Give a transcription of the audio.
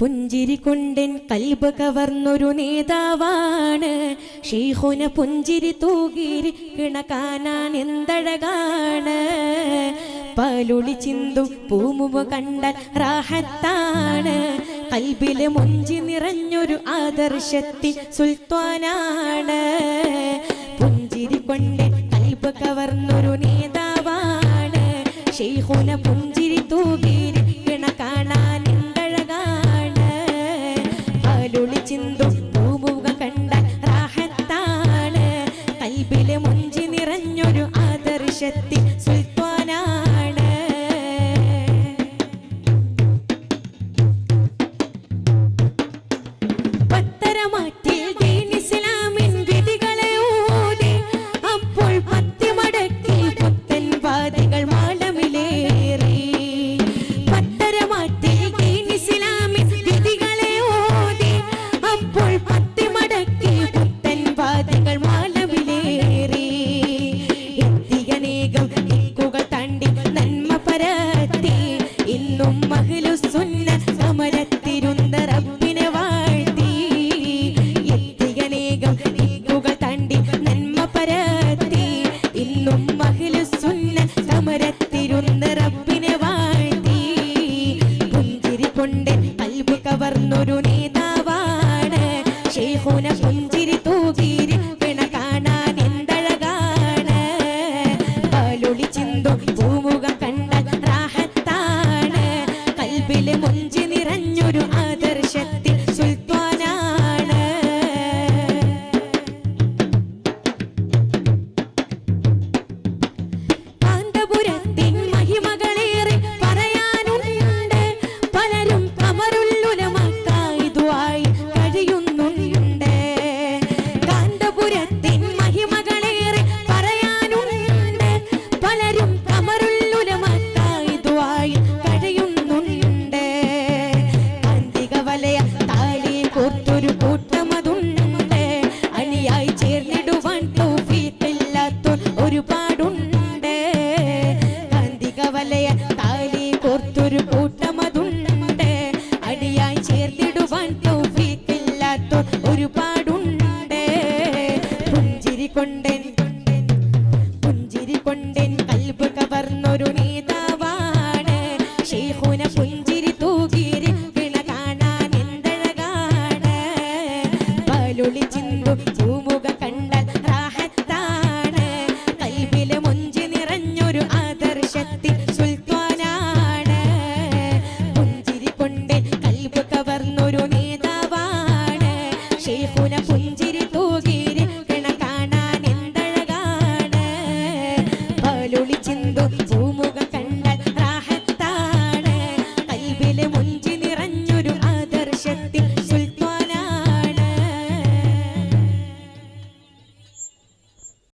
പുഞ്ചിരി കൊണ്ടൻ കൽബ് കവർന്നൊരു നേതാവാണ്. ഷെയ്ഹുന പുഞ്ചിരി തൂകിരി കിണക്കാനാൻ എന്തഴകാണ്. പാലൊളി ചിന്തും പൂമുവ കണ്ടാൽ റാഹത്താണ്. കൽബിലെ മുഞ്ചി നിറഞ്ഞൊരു ആദർശത്തി സുൽത്താനാണ്. പുഞ്ചിരി കൊണ്ടൻ കൽബ് കവർന്നൊരു നേതാവാണ്. ഷെയ്ഹുന പുഞ്ചിരി തൂകിരി കൽബിൽ നിറഞ്ഞൊരു നിറഞ്ഞൊരു ആദർശത്തി gang. കൊണ്ടൻ കൽബ് കവർന്നൊരു നേതാവാണ്. ഷെയ്ഖുന പുഞ്ചിരി തൂകിരി കിണ കാണാൻ എന്തഴകാണ്. പാലൊളി ചിന്തു പൂമുഖ കണ്ടാൽ റാഹത്താണ്. കൽബിലെ മുഞ്ചി നിറഞ്ഞൊരു ആദർശത്തിൽ സുൽത്താനാണ്. പുഞ്ചിരി കൊണ്ട് കൽബ് കവർന്നൊരു നേതാവാണ്. ഷെയ്ഖുന പുഞ്ചിരി കിണ